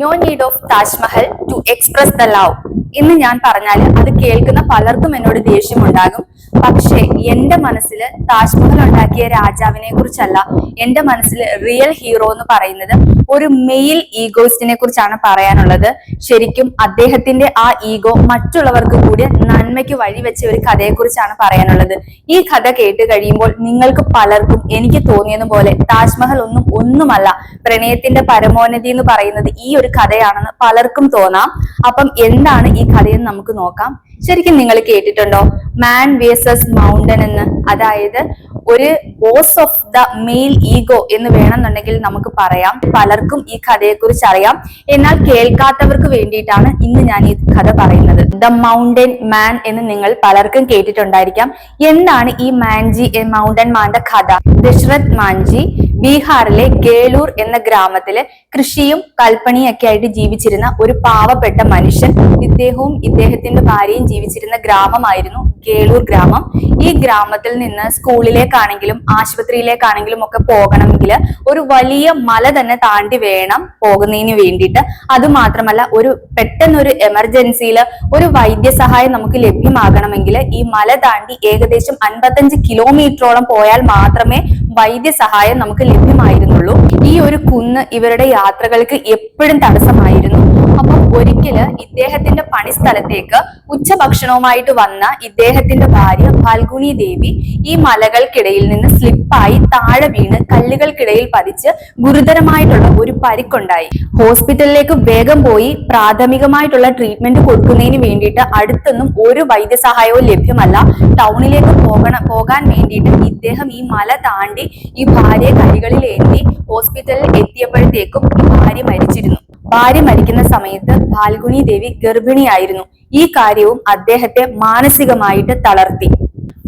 no need of Taj Mahal to express the love. എന്ന് ഞാൻ പറഞ്ഞാൽ അത് കേൾക്കുന്ന പലർക്കും എന്നോട് ദേഷ്യമുണ്ടാകും. പക്ഷേ എന്റെ മനസ്സിൽ താജ്മഹൽ ഉണ്ടാക്കിയ രാജാവിനെ കുറിച്ചല്ല എന്റെ മനസ്സിൽ റിയൽ ഹീറോ എന്ന് പറയുന്നത് ഒരു മെയിൽ ഈഗോയിസ്റ്റിനെ കുറിച്ചാണ് പറയാനുള്ളത്. ശരിക്കും അദ്ദേഹത്തിന്റെ ആ ഈഗോ മറ്റുള്ളവർക്ക് കൂടി നന്മയ്ക്ക് വഴിവെച്ച ഒരു കഥയെക്കുറിച്ചാണ് പറയാനുള്ളത്. ഈ കഥ കേട്ട് കഴിയുമ്പോൾ നിങ്ങൾക്ക് പലർക്കും എനിക്ക് തോന്നിയതുപോലെ താജ്മഹൽ ഒന്നും ഒന്നുമല്ല പ്രണയത്തിന്റെ പരമോന്നതി എന്ന് പറയുന്നത് ഈ ഒരു കഥയാണെന്ന് പലർക്കും തോന്നാം. അപ്പം എന്താണ് ഈ കഥയിൽ നമുക്ക് നോക്കാം. ശരിക്കും നിങ്ങൾ കേട്ടിട്ടുണ്ടോ? മാൻ വേഴ്സസ് മൗണ്ടൻ എന്ന്. അതായത് ഒരു boss of the male ego എന്ന് വേണമെന്നുണ്ടെങ്കിൽ നമുക്ക് പറയാം. പലർക്കും ഈ കഥയെക്കുറിച്ച് അറിയാം. എന്നാൽ കേൾക്കാത്തവർക്ക് വേണ്ടിയിട്ടാണ് ഇന്ന് ഞാൻ ഈ കഥ പറയുന്നത്. ദ മൗണ്ടൻ മാൻ എന്ന് നിങ്ങൾ പലർക്കും കേട്ടിട്ടുണ്ടായിരിക്കാം. എന്താണ് ഈ മാൻജി മൗണ്ടൻ മാന്റെ കഥ? ദശരഥ് മാൻജി ബീഹാറിലെ ഗേലൂർ എന്ന ഗ്രാമത്തിൽ കൃഷിയും കൽപ്പണിയൊക്കെ ആയിട്ട് ജീവിച്ചിരുന്ന ഒരു പാവപ്പെട്ട മനുഷ്യൻ ഇദ്ദേഹവും ഇദ്ദേഹത്തിന്റെ ഭാര്യയും ജീവിച്ചിരുന്ന ഗ്രാമമായിരുന്നു ഗേലൂർ ഗ്രാമം. ഈ ഗ്രാമത്തിൽ നിന്ന് സ്കൂളിലേക്കാണെങ്കിലും ആശുപത്രിയിലേക്കാണെങ്കിലും ഒക്കെ പോകണമെങ്കിൽ ഒരു വലിയ മല തന്നെ താണ്ടി വേണം പോകുന്നതിന് വേണ്ടിയിട്ട്. അതുമാത്രമല്ല ഒരു പെട്ടെന്നൊരു എമർജൻസിയിൽ ഒരു വൈദ്യസഹായം നമുക്ക് ലഭ്യമാകണമെങ്കിൽ ഈ മല താണ്ടി ഏകദേശം അൻപത്തഞ്ച് കിലോമീറ്ററോളം പോയാൽ മാത്രമേ വൈദ്യസഹായം നമുക്ക് ലഭ്യമായിരുന്നുള്ളൂ. ഈ ഒരു കുന്ന് ഇവരുടെ യാത്രകൾക്ക് എപ്പോഴും തടസ്സമായിരുന്നു. അപ്പം ഒരിക്കൽ ഇദ്ദേഹത്തിന്റെ പണിസ്ഥലത്തേക്ക് ഉച്ചഭക്ഷണവുമായിട്ട് വന്ന ഇദ്ദേഹത്തിന്റെ ഭാര്യ ഫാൽഗുണി ദേവി ഈ മലകൾക്കിടയിൽ നിന്ന് സ്ലിപ്പായി താഴെ വീണ് കല്ലുകൾക്കിടയിൽ പതിച്ച് ഗുരുതരമായിട്ടുള്ള ഒരു പരിക്കുണ്ടായി. ഹോസ്പിറ്റലിലേക്ക് വേഗം പോയി പ്രാഥമികമായിട്ടുള്ള ട്രീറ്റ്മെന്റ് കൊടുക്കുന്നതിന് വേണ്ടിയിട്ട് അടുത്തൊന്നും ഒരു വൈദ്യസഹായവും ലഭ്യമല്ല. ടൗണിലേക്ക് പോകണം പോകാൻ വേണ്ടിയിട്ട് ഇദ്ദേഹം ഈ മല താണ്ടി ഈ ഭാര്യ കൈകളിൽ ഏന്തി ഹോസ്പിറ്റലിൽ എത്തിയപ്പോഴത്തേക്കും ഈ ഭാര്യ മരിച്ചിരുന്നു. ഭാര്യ മരിക്കുന്ന സമയത്ത് ഫാൽഗുണി ദേവി ഗർഭിണിയായിരുന്നു. ഈ കാര്യവും അദ്ദേഹത്തെ മാനസികമായിട്ട് തളർത്തി.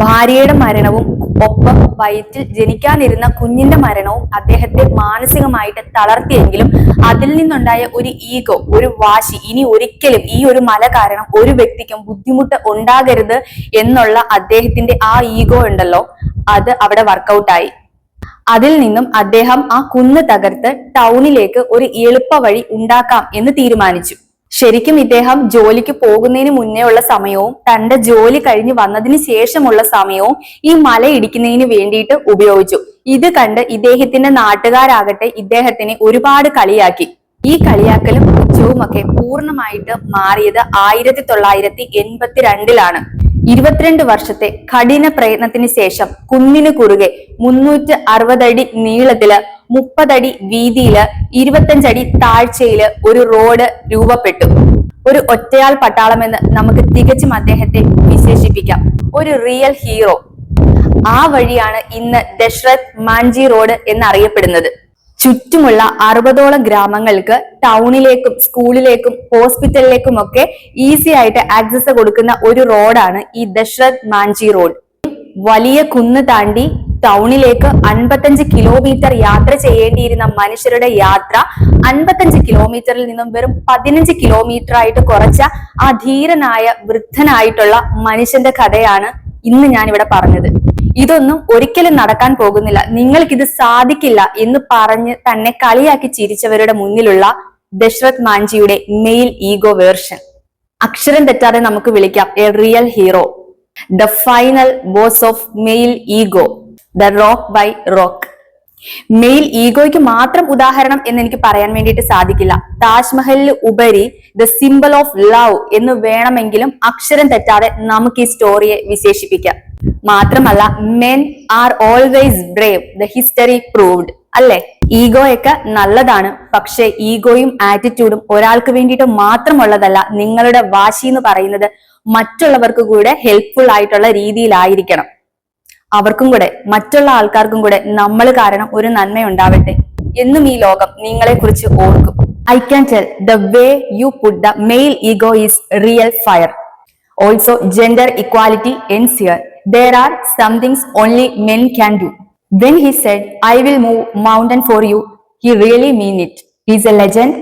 ഭാര്യയുടെ മരണവും ഒപ്പം വയറ്റിൽ ജനിക്കാനിരുന്ന കുഞ്ഞിന്റെ മരണവും അദ്ദേഹത്തെ മാനസികമായിട്ട് തളർത്തിയെങ്കിലും അതിൽ നിന്നുണ്ടായ ഒരു ഈഗോ ഒരു വാശി ഇനി ഒരിക്കലും ഈ ഒരു മല കാരണം ഒരു വ്യക്തിക്കും ബുദ്ധിമുട്ട് ഉണ്ടാകരുത് എന്നുള്ള അദ്ദേഹത്തിന്റെ ആ ഈഗോ ഉണ്ടല്ലോ അത് അവിടെ വർക്കൗട്ടായി അതിൽ നിന്നും അദ്ദേഹം ആ കുന്ന് തകർത്ത് ടൗണിലേക്ക് ഒരു എളുപ്പ വഴി ഉണ്ടാക്കാം എന്ന് തീരുമാനിച്ചു. ശരിക്കും ഇദ്ദേഹം ജോലിക്ക് പോകുന്നതിന് മുന്നേ ഉള്ള സമയവും തന്റെ ജോലി കഴിഞ്ഞ് വന്നതിന് ശേഷമുള്ള സമയവും ഈ മല ഇടിക്കുന്നതിന് വേണ്ടിയിട്ട് ഉപയോഗിച്ചു. ഇത് കണ്ട് ഇദ്ദേഹത്തിന്റെ നാട്ടുകാരാകട്ടെ ഇദ്ദേഹത്തിനെ ഒരുപാട് കളിയാക്കി. ഈ കളിയാക്കലും പുച്ഛവും ഒക്കെ പൂർണമായിട്ട് മാറിയത് ആയിരത്തി തൊള്ളായിരത്തി എൺപത്തിരണ്ടിലാണ്. ഇരുപത്തിരണ്ട് വർഷത്തെ കഠിന പ്രയത്നത്തിന് ശേഷം കുന്നിന് കുറുകെ മുന്നൂറ്റി അറുപതടി നീളത്തിൽ മുപ്പതടി വീതിയിൽ ഇരുപത്തഞ്ചടി താഴ്ചയിൽ ഒരു റോഡ് രൂപപ്പെട്ടു. ഒരു ഒറ്റയാൾ പട്ടാളമെന്ന് നമുക്ക് തികച്ചും അദ്ദേഹത്തെ വിശേഷിപ്പിക്കാം. ഒരു റിയൽ ഹീറോ ആ വഴിയാണ് ഇന്ന് ദശരഥ് മാഞ്ചി റോഡ് എന്നറിയപ്പെടുന്നത്. ചുറ്റുമുള്ള അറുപതോളം ഗ്രാമങ്ങൾക്ക് ടൗണിലേക്കും സ്കൂളിലേക്കും ഹോസ്പിറ്റലിലേക്കും ഒക്കെ ഈസി ആയിട്ട് ആക്സസ് കൊടുക്കുന്ന ഒരു റോഡാണ് ഈ ദശരഥ് മാഞ്ചി റോഡ്. വലിയ കുന്ന് താണ്ടി ടൗണിലേക്ക് അൻപത്തഞ്ച് കിലോമീറ്റർ യാത്ര ചെയ്യേണ്ടിയിരുന്ന മനുഷ്യരുടെ യാത്ര അൻപത്തഞ്ച് കിലോമീറ്ററിൽ നിന്നും വെറും പതിനഞ്ച് കിലോമീറ്റർ ആയിട്ട് കുറച്ച ആ ധീരനായ വൃദ്ധനായിട്ടുള്ള മനുഷ്യന്റെ കഥയാണ് ഇന്ന് ഞാൻ ഇവിടെ പറഞ്ഞത്. ഇതൊന്നും ഒരിക്കലും നടക്കാൻ പോകുന്നില്ല. നിങ്ങൾക്കിത് സാധിക്കില്ല എന്ന് പറഞ്ഞ് തന്നെ കളിയാക്കി ചിരിച്ചവരുടെ മുന്നിലുള്ള ദശരത് മാഞ്ചിയുടെ മെയിൽ ഈഗോ വേർഷൻ. അക്ഷരം തെറ്റാതെ നമുക്ക് വിളിക്കാം. A real hero. The final boss of male ego. The rock by rock. Male ഈഗോയ്ക്ക് മാത്രം ഉദാഹരണം എന്ന് എനിക്ക് പറയാൻ വേണ്ടിയിട്ട് സാധിക്കില്ല. താജ്മഹലിൽ ഉപരി ദ സിമ്പിൾ ഓഫ് ലവ് എന്ന് വേണമെങ്കിലും അക്ഷരം തെറ്റാതെ നമുക്ക് ഈ സ്റ്റോറിയെ വിശേഷിപ്പിക്കാം. മാത്രമല്ല men are always brave the history proved അല്ലെ? ഈഗോയൊക്കെ നല്ലതാണ് പക്ഷെ ഈഗോയും ആറ്റിറ്റ്യൂഡും ഒരാൾക്ക് വേണ്ടിയിട്ട് മാത്രമുള്ളതല്ല നിങ്ങളുടെ വാശി എന്ന് പറയുന്നത് മറ്റുള്ളവർക്ക് കൂടെ ഹെൽപ്ഫുൾ ആയിട്ടുള്ള രീതിയിലായിരിക്കണം. അവർക്കും കൂടെ മറ്റുള്ള ആൾക്കാർക്കും കൂടെ നമ്മൾ കാരണം ഒരു നന്മ ഉണ്ടാവട്ടെ എന്നും ഈ ലോകം നിങ്ങളെ കുറിച്ച് ഓർക്കും I can tell the way you put the male ego is real fire also gender equality and seer there are somethings only men can do when he said I will move mountain for you he really mean it his a legend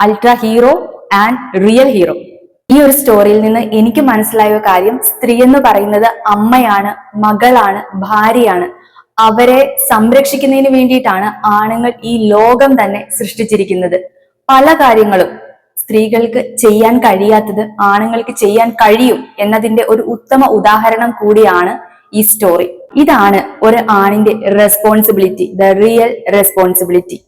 ultra hero and real hero ഈ ഒരു സ്റ്റോറിയിൽ നിന്ന് എനിക്ക് മനസ്സിലായ കാര്യം സ്ത്രീ എന്ന് പറയുന്നത് അമ്മയാണ് മകളാണ് ഭാര്യയാണ്. അവരെ സംരക്ഷിക്കുന്നതിന് വേണ്ടിയിട്ടാണ് ആണുങ്ങൾ ഈ ലോകം തന്നെ സൃഷ്ടിച്ചിരിക്കുന്നത്. പല കാര്യങ്ങളും സ്ത്രീകൾക്ക് ചെയ്യാൻ കഴിയാത്തത് ആണുങ്ങൾക്ക് ചെയ്യാൻ കഴിയും എന്നതിന്റെ ഒരു ഉത്തമ ഉദാഹരണം കൂടിയാണ് ഈ സ്റ്റോറി ഇതാണ് ഒരു ആണിന്റെ റെസ്പോൺസിബിലിറ്റി ദ റിയൽ റെസ്പോൺസിബിലിറ്റി